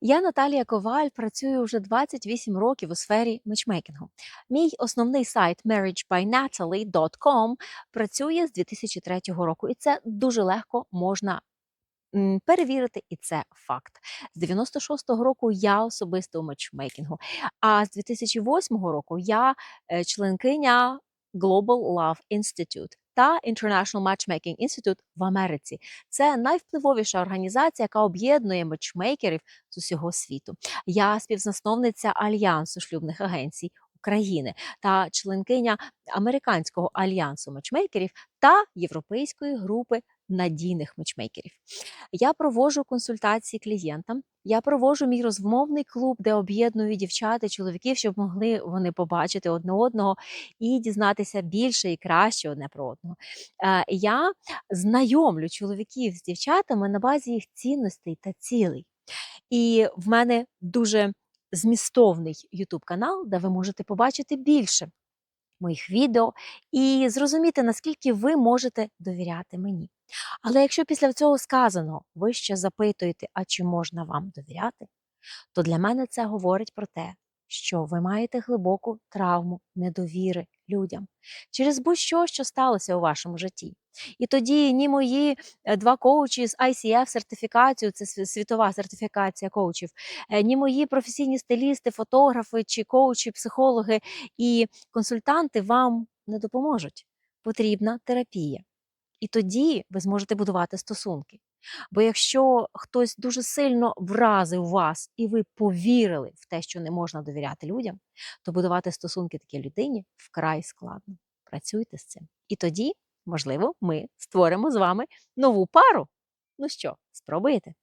Я Наталія Коваль, працюю вже 28 років у сфері матчмейкінгу. Мій основний сайт marriagebynatalie.com працює з 2003 року, і це дуже легко можна перевірити, і це факт. З 96-го року я особисто у матчмейкінгу, а з 2008 року я е, членкиня Global Love Institute та International Matchmaking Institute в Америці. Це найвпливовіша організація, яка об'єднує матчмейкерів з усього світу. Я співзасновниця Альянсу шлюбних агенцій України та членкиня Американського альянсу матчмейкерів та Європейської групи надійних матчмейкерів. Я проводжу консультації клієнтам. Я проводжу мій розмовний клуб, де об'єдную дівчат і чоловіків, щоб могли вони побачити одне одного і дізнатися більше і краще одне про одного. Е, Я знайомлю чоловіків з дівчатами на базі їх цінностей та цілей. І в мене дуже змістовний YouTube канал, де ви можете побачити більше моїх відео і зрозуміти, наскільки ви можете довіряти мені. Але якщо після цього сказаного ви ще запитуєте, а чи можна вам довіряти, то для мене це говорить про те, що ви маєте глибоку травму недовіри людям через будь-що, що сталося у вашому житті. І тоді ні мої е, два коучі з ICF сертифікацію, це світова сертифікація коучів, е, ні мої професійні стилісти, фотографи чи коучі, психологи і консультанти вам не допоможуть. Потрібна терапія. І тоді ви зможете будувати стосунки. Бо якщо хтось дуже сильно вразив вас, і ви повірили в те, що не можна довіряти людям, то будувати стосунки такій людині вкрай складно. Працюйте з цим. І тоді, можливо, ми створимо з вами нову пару. Ну що, спробуєте?